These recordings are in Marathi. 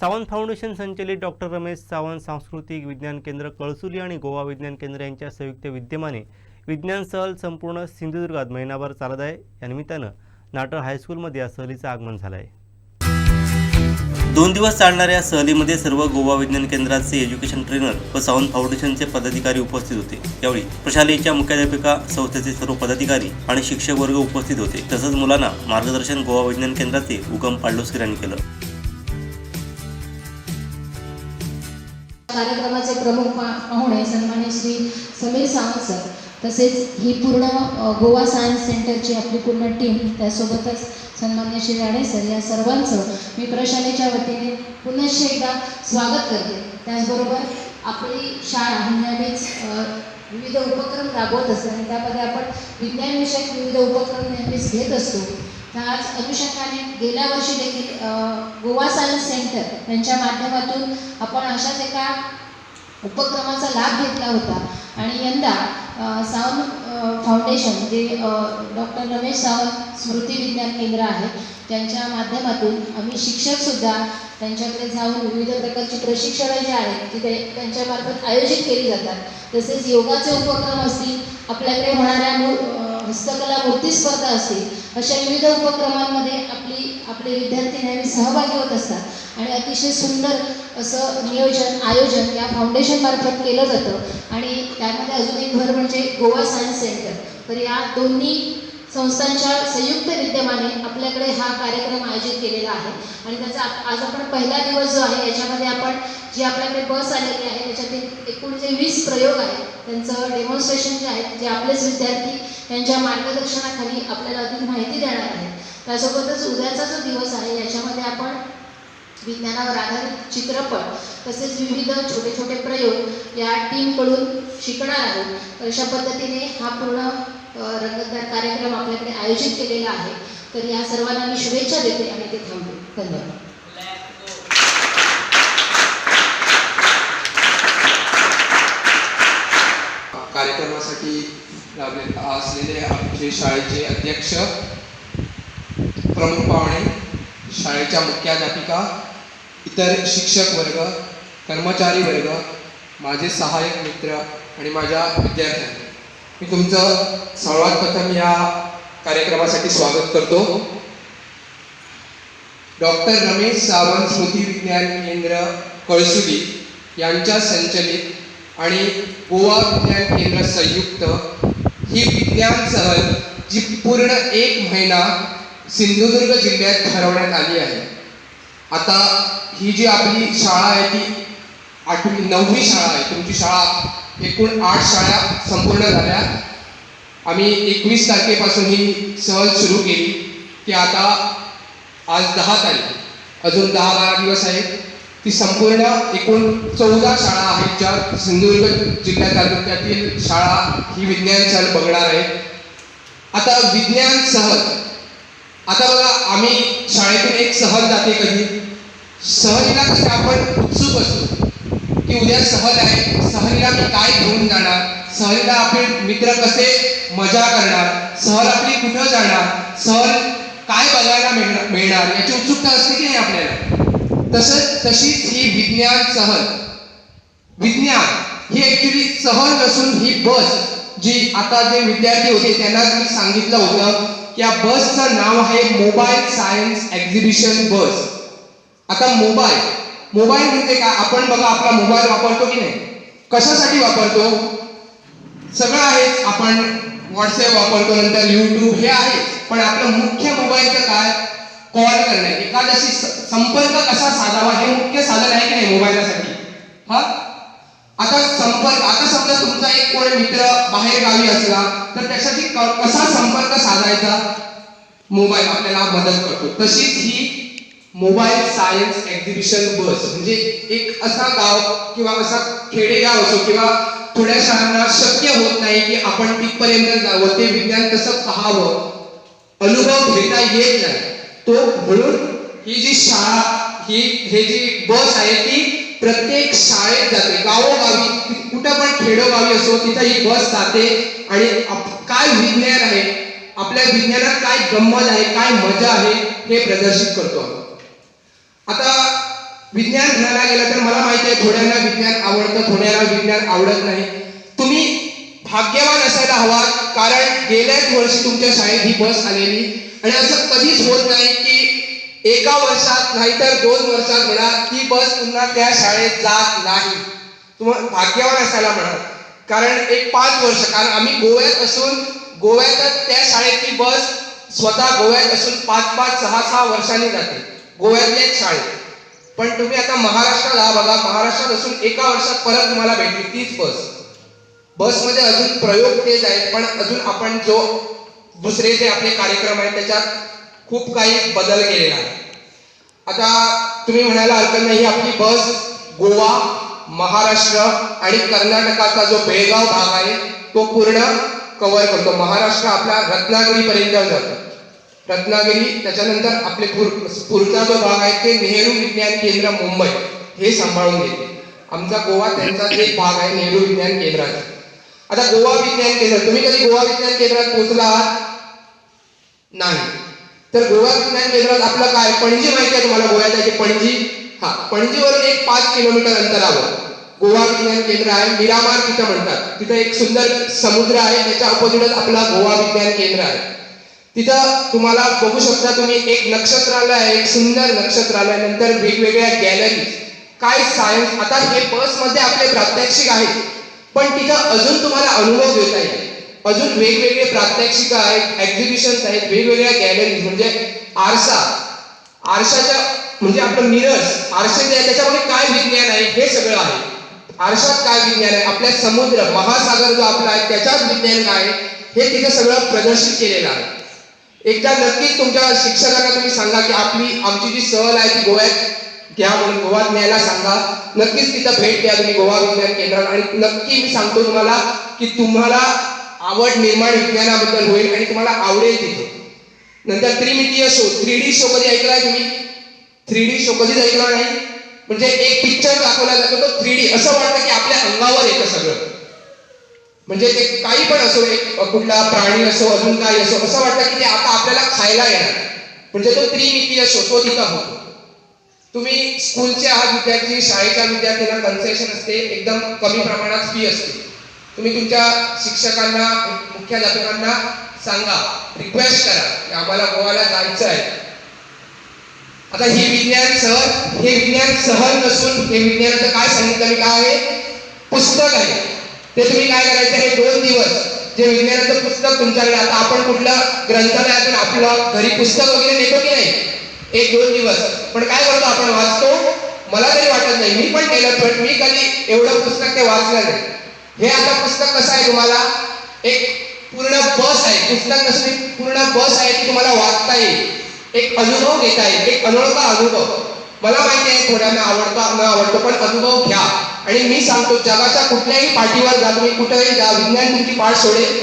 सावंत फाउंडेशन संचलित डॉक्टर रमेश सावंत सांस्कृतिक विज्ञान केंद्र कळसुली आणि गोवा विज्ञान केंद्र यांच्या संयुक्त विद्यमाने विज्ञान सहल संपूर्ण सिंधुदुर्गात महिनाभर चालत आहे. या निमित्तानं नाटर हायस्कूलमध्ये या सहलीचं आगमन झालं आहे दोन दिवस चालणाऱ्या या सहलीमध्ये सर्व गोवा विज्ञान केंद्राचे एज्युकेशन ट्रेनर व सावंत फाउंडेशनचे पदाधिकारी उपस्थित होते. यावेळी प्रशालेच्या मुख्याध्यापिका संस्थेचे सर्व पदाधिकारी आणि शिक्षक वर्ग उपस्थित होते. तसंच मुलांना मार्गदर्शन गोवा विज्ञान केंद्राचे उगम पाडलोस्कर यांनी केलं. कार्यक्रमाचे प्रमुख पा- पाहुणे सन्मान्य श्री समीर सावंत सर. तसेच ही पूर्ण गोवा सायन्स सेंटरची आपली पूर्ण टीम त्यासोबतच सन्मान्य श्री राणे सर या सर्वांचं मी प्रशालेच्या वतीने पुनश्च एकदा स्वागत करते. त्याचबरोबर आपली शाळा ही नेहमीच विविध उपक्रम राबवत असते आणि त्यामध्ये आपण विज्ञानविषयक विविध उपक्रम नेहमीच घेत असतो. आज अनुषंगाने गेल्या वर्षी देखील गोवा सायन्स सेंटर यांच्या माध्यमातून आपण अशाच एका उपक्रमाचा लाभ घेतला होता. आणि यंदा सावंत फाउंडेशन जे डॉक्टर रमेश सावंत स्मृती विज्ञान केंद्र आहे त्यांच्या माध्यमातून आम्ही शिक्षकसुद्धा त्यांच्याकडे जाऊन विविध प्रकारची प्रशिक्षणं जी आहेत ती ते त्यांच्यामार्फत आयोजित केली जातात. तसेच योगाचे उपक्रम असतील आपल्याकडे होणाऱ्या हस्तकला मूर्ती स्पर्धा असतील अशा विविध उपक्रमांमध्ये आपली आपले विद्यार्थी नेहमी सहभागी होत असतात. आणि अतिशय सुंदर असं नियोजन आयोजन या फाउंडेशनमार्फत केलं जातं. आणि त्यामध्ये अजून एक भर म्हणजे गोवा सायन्स सेंटर तर या दोन्ही संस्थांच्या संयुक्त विद्यमाने आपल्याकडे हा कार्यक्रम आयोजित केलेला आहे. आणि त्याचा आज आपण पहिला दिवस जो आहे याच्यामध्ये आपण जी आपल्याकडे बस आलेली आहे त्याच्यातील एकूण जे वीस प्रयोग आहेत. त्यांचं डेमॉन्स्ट्रेशन जे आहे जे आपलेच विद्यार्थी यांच्या मार्गदर्शनाखाली आपल्याला अधिक माहिती देणार आहेत. त्यासोबतच उद्याचा जो दिवस आहे याच्यामध्ये आपण विज्ञानावर आधारित चित्रपट तसेच विविध छोटे छोटे प्रयोग या टीमकडून शिकणार आहोत. अशा पद्धतीने हा पूर्ण रंगतदार कार्यक्रम आपल्याकडे आयोजित केलेला आहे. तर या सर्वांना मी शुभेच्छा देते आणि ते थांबते धन्यवाद. कार्यक्रमासाठी असलेले आमचे शाळेचे अध्यक्ष प्रमुख पाहुणे शाळेच्या मुख्याध्यापिका इतर शिक्षक वर्ग कर्मचारी वर्ग माझे सहाय्यक मित्र आणि माझ्या विद्यार्थ्यांनी. मी तुमचं सर्वात प्रथम या कार्यक्रमासाठी स्वागत करतो. डॉक्टर रमेश सावंत स्मृती विज्ञान केंद्र कळसुली यांच्या संचलित आणि गोवा विज्ञान केंद्र संयुक्त ही विज्ञान सहल जी पूर्ण एक महिना सिंधुदुर्ग जिल्ह्यात ठरवण्यात आली आहे. आता ही जी आपली शाळा आहे ती आठवी नववी शाळा आहे. तुमची शाळा एकूण आठ शाळा संपूर्ण झाल्या. आम्ही एकवीस तारखेपासून ही सहल सुरू केली की आता आज दहा तारीख. अजून दहा बारा दिवस आहेत. ती संपूर्ण एकूण चौदा शाळा आहेत ज्या सिंधुदुर्ग जिल्हा तालुक्यातील शाळा ही विज्ञान सहल बघणार आहे आता विज्ञान सहल. आता बघा आम्ही शाळेतून एक सहल जाते कधी? सहलीला कसे आपण उत्सुक असतो? की उद्या सहल आहे. सहलीला मी काय घेऊन जाणार? सहलीला आपले मित्र कसे मजा करणार? सहल आपली कुठं जाणार? सहल काय बघायला मिळणार मिळणार? याची उत्सुकता असते की नाही आपल्याला? तसंच तशीच ही विज्ञान सहल. विज्ञान ही ऍक्च्युली सहल नसून ही बस जी आता जे विद्यार्थी होते त्यांना मी सांगितलं होतं की या बसचं नाव आहे मोबाईल सायन्स एक्झिबिशन बस. आता मोबाईल मोबाईल म्हणजे काय आपण बघा आपला मोबाईल वापरतो की नाही? कशासाठी वापरतो? सगळं आहे. आपण व्हॉट्सअप वापरतो नंतर युट्यूब हे आहे. पण आपलं मुख्य मोबाईलचं काय? कॉल करणे. एखाद्याशी स- संपर्क कसा साधावा? हे मुख्य साधन आहे की नाही मोबाईलसाठी? हा? आता संपर्क आता समजा तुमचा एक कोण मित्र बाहेर गावी असला तर त्याच्याशी क- कसा संपर्क साधायचा? मोबाईल आपल्याला मदत करतो. तशीच ही मोबाईल सायन्स एक्झिबिशन बस. म्हणजे एक असा गाव किंवा असा खेडेगाव असो किंवा थोड्या शाळांना शक्य होत नाही की आपण तिथपर्यंत जावं. ते विज्ञान कसं पाहावं? अनुभव घेता येत नाही. तो म्हणून ही जी शाळा ही हे जी बस आहे ती प्रत्येक शाळेत जाते. गावोगावी कुठं पण खेडोगावी असो तिथं ही बस जाते. आणि आप- काय विज्ञान आहे? आपल्या विज्ञानात काय गंमत आहे? काय मजा आहे? हे प्रदर्शित करतो आता विज्ञान घ्यायला गेलं तर मला माहिती आहे थोड्यांना विज्ञान आवडतं थोड्याला विज्ञान आवडत नाही. तुम्ही भाग्यवान असायला हवा कारण गेल्याच वर्षी तुमच्या शाळेत ही बस आलेली. आणि असं कधीच होत नाही की एका वर्षात नाहीतर दोन वर्षात म्हणा ती बस पुन्हा त्या शाळेत जात नाही. तुम्हाला भाग्यवान असायला म्हणा. कारण एक पाच वर्ष कारण आम्ही गोव्यात असून गोव्यातच त्या शाळेची बस स्वतः गोव्यात असून पाच पाच सहा सहा वर्षांनी जाते. गोव्यातल्याच शाळेत पण तुम्ही आता महाराष्ट्राला बघा महाराष्ट्रात असून एका वर्षात परत तुम्हाला भेटली तीच बस. बसमध्ये अजून प्रयोग तेच आहेत पण अजून आपण जो दुसरे जे आपले कार्यक्रम आहेत त्याच्यात खूप काही बदल केलेला आहे. आता तुम्ही म्हणायला हरकत नाही आपली बस गोवा महाराष्ट्र आणि कर्नाटकाचा जो बेळगाव भाग आहे तो पूर्ण कव्हर करतो. महाराष्ट्र आपला रत्नागिरीपर्यंत जातो. रत्नागिरी त्याच्यानंतर आपले पुर पुढचा जो भाग आहे ते नेहरू विज्ञान केंद्र मुंबई. हे सांभाळून घेते आमचा गोवा त्यांचा जे भाग आहे नेहरू विज्ञान केंद्राचा. आता गोवा विज्ञान केंद्र तुम्ही कधी गोवा विज्ञान केंद्रात पोहोचला आहात? नाही. तर गोवा विज्ञान केंद्रात आपलं काय? पणजी माहिती आहे तुम्हाला गोव्यात आहे पणजी? हा पणजीवरून एक पाच किलोमीटर अंतरावर. गोवा विज्ञान केंद्र आहे मिरामार तिथं म्हणतात. तिथं एक सुंदर समुद्र आहे त्याच्या अपोजिटच आपला गोवा विज्ञान केंद्र आहे. तिथं तुम्हाला बघू शकता तुम्ही एक नक्षत्रालय आहे एक सुंदर नक्षत्रालय नंतर वेगवेगळ्या गॅलरी काय सायन्स आता हे बसमध्ये आपले प्रात्यक्षिक आहेत. पण तिथं अजून तुम्हाला अनुभव घेता येईल अजून वेगवेगळे प्रात्यक्षिक आहेत एक्झिबिशन्स आहेत वेगवेगळ्या गॅलरीज म्हणजे आरसा. आरशाच्या म्हणजे आपलं मिरर्स आरसे जे आहे त्याच्यामध्ये काय विज्ञान आहे हे सगळं आहे. आरशात काय विज्ञान आहे? आपल्या समुद्र महासागर जो आपला आहे त्याच्यात विज्ञान काय आहे? हे तिथं सगळं प्रदर्शित केलेलं आहे. एकदा नक्कीच तुमच्या शिक्षकांना तुम्ही सांगा की आपली आमची जी सहल आहे ती गोव्यात घ्या म्हणून गोवा न्यायला सांगा. नक्कीच तिथं भेट द्या तुम्ही गोवा विज्ञान केंद्रात. आणि नक्की मी सांगतो तुम्हाला की तुम्हाला आवड निर्माण विज्ञानाबद्दल होईल आणि तुम्हाला आवडेल तिथे. नंतर त्रिमितीय शो थ्री डी शो कधी ऐकलाय तुम्ही? थ्री डी शो कधीच ऐकला नाही? म्हणजे एक पिक्चर दाखवला जातो तो थ्री डी असं वाटतं की आपल्या अंगावर येतं सगळं. म्हणजे ते काही पण असो एक कुठला प्राणी असो अजून काही असो असं वाटतं की ते आता आपल्याला खायला येणार. म्हणजे तो त्रिमितीय शो तो तिथं होतो तुम्ही स्कूलचे आहात विद्यार्थी शाळेच्या विद्यार्थ्यांना कन्सेशन असते एकदम कमी प्रमाणात फी असते. तुम्ही तुमच्या शिक्षकांना मुख्याध्यापकांना सांगा रिक्वेस्ट करा की आम्हाला गोव्याला जायचं आहे. आता ही विज्ञान सहल हे विज्ञान सहल नसून हे विज्ञानाचं काय सांगितलं मी काय आहे? पुस्तक आहे. ते तुम्ही काय करायचं हे दोन दिवस जे विज्ञानाचं पुस्तक तुमच्याकडे आता आपण कुठल्या ग्रंथालयातून आपलं घरी पुस्तक वगैरे नेतो की नाही. एक दोन दिवस. पण काय करतो आपण वाचतो? मला तरी वाटत नाही. मी पण केलं पण मी कधी एवढं पुस्तक ते वाचलं नाही. हे आता पुस्तक कसं आहे तुम्हाला? एक पूर्ण बस आहे. पुस्तक नसली पूर्ण बस आहे ती तुम्हाला वाचता येईल. एक अनुभव घेता येईल. एक अनोळखा अनुभव. मला माहिती आहे थोड्यांना आवडतो न आवडतो पण अनुभव घ्या. आणि मी सांगतो जगाच्या कुठल्याही पाठीवर जा तुम्ही कुठेही जा विज्ञान तुमची पाठ सोडेल.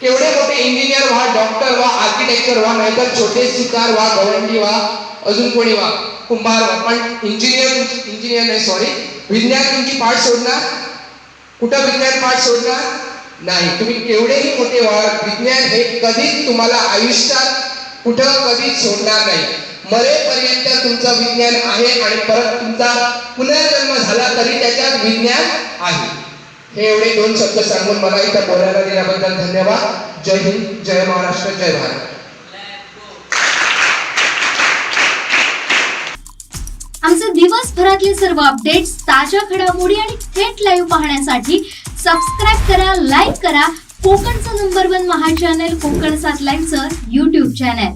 केवढे मोठे इंजिनियर व्हा डॉक्टर व्हा आर्किटेक्चर व्हा नाहीतर छोटे सुतार व्हा गवंडी व्हा अजून कोणी व्हा कुंभार व्हा. पण इंजिनियर तुमची इंजिनियर नाही सॉरी विज्ञान तुमची पाठ सोडणार? कुठं विज्ञान पाठ सोडणार? नाही. तुम्ही केवढेही मोठे व्हा विज्ञान हे कधीच तुम्हाला आयुष्यात कुठं कधीच सोडणार नाही. मरेपर्यंत तुमचं विज्ञान आहे आणि परत तुमचा पुनर्जन्म झाला तरी त्याच्यात विज्ञान आहे. हे एवढे दोन शब्द सांगून मला इथं बोलायला दिल्याबद्दल धन्यवाद. जय हिंद जय महाराष्ट्र जय भारत. आमचे दिवसभरातले सर्व अपडेट्स ताज्या घडामोडी आणि थेट लाईव्ह पाहण्यासाठी सबस्क्राईब करा लाईक करा. कोकणचं number one Maha channel Konkan सात लाईनचं युट्यूब चॅनल